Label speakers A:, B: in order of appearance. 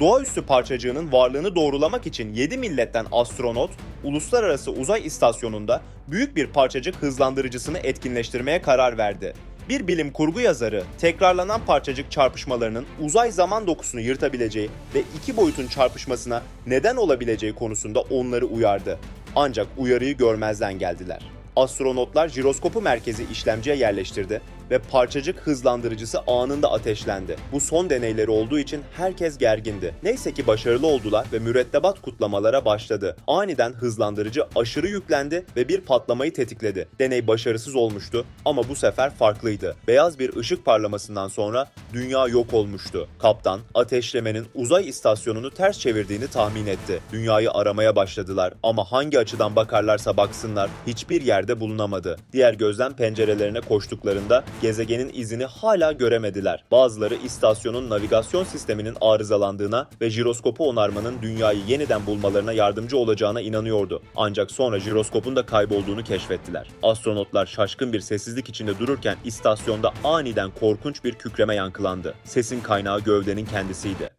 A: Doğaüstü parçacığının varlığını doğrulamak için 7 milletten astronot, Uluslararası Uzay İstasyonu'nda büyük bir parçacık hızlandırıcısını etkinleştirmeye karar verdi. Bir bilim kurgu yazarı, tekrarlanan parçacık çarpışmalarının uzay zaman dokusunu yırtabileceği ve iki boyutun çarpışmasına neden olabileceği konusunda onları uyardı. Ancak uyarıyı görmezden geldiler. Astronotlar jiroskopu merkezi işlemciye yerleştirdi ve parçacık hızlandırıcısı anında ateşlendi. Bu son deneyleri olduğu için herkes gergindi. Neyse ki başarılı oldular ve mürettebat kutlamalara başladı. Aniden hızlandırıcı aşırı yüklendi ve bir patlamayı tetikledi. Deney başarısız olmuştu ama bu sefer farklıydı. Beyaz bir ışık parlamasından sonra dünya yok olmuştu. Kaptan ateşlemenin uzay istasyonunu ters çevirdiğini tahmin etti. Dünyayı aramaya başladılar ama hangi açıdan bakarlarsa baksınlar hiçbir yerde bulunamadı. Diğer gözlem pencerelerine koştuklarında gezegenin izini hala göremediler. Bazıları istasyonun navigasyon sisteminin arızalandığına ve jiroskopu onarmanın dünyayı yeniden bulmalarına yardımcı olacağına inanıyordu. Ancak sonra jiroskopun da kaybolduğunu keşfettiler. Astronotlar şaşkın bir sessizlik içinde dururken istasyonda aniden korkunç bir kükreme yankılandı. Sesin kaynağı gövdenin kendisiydi.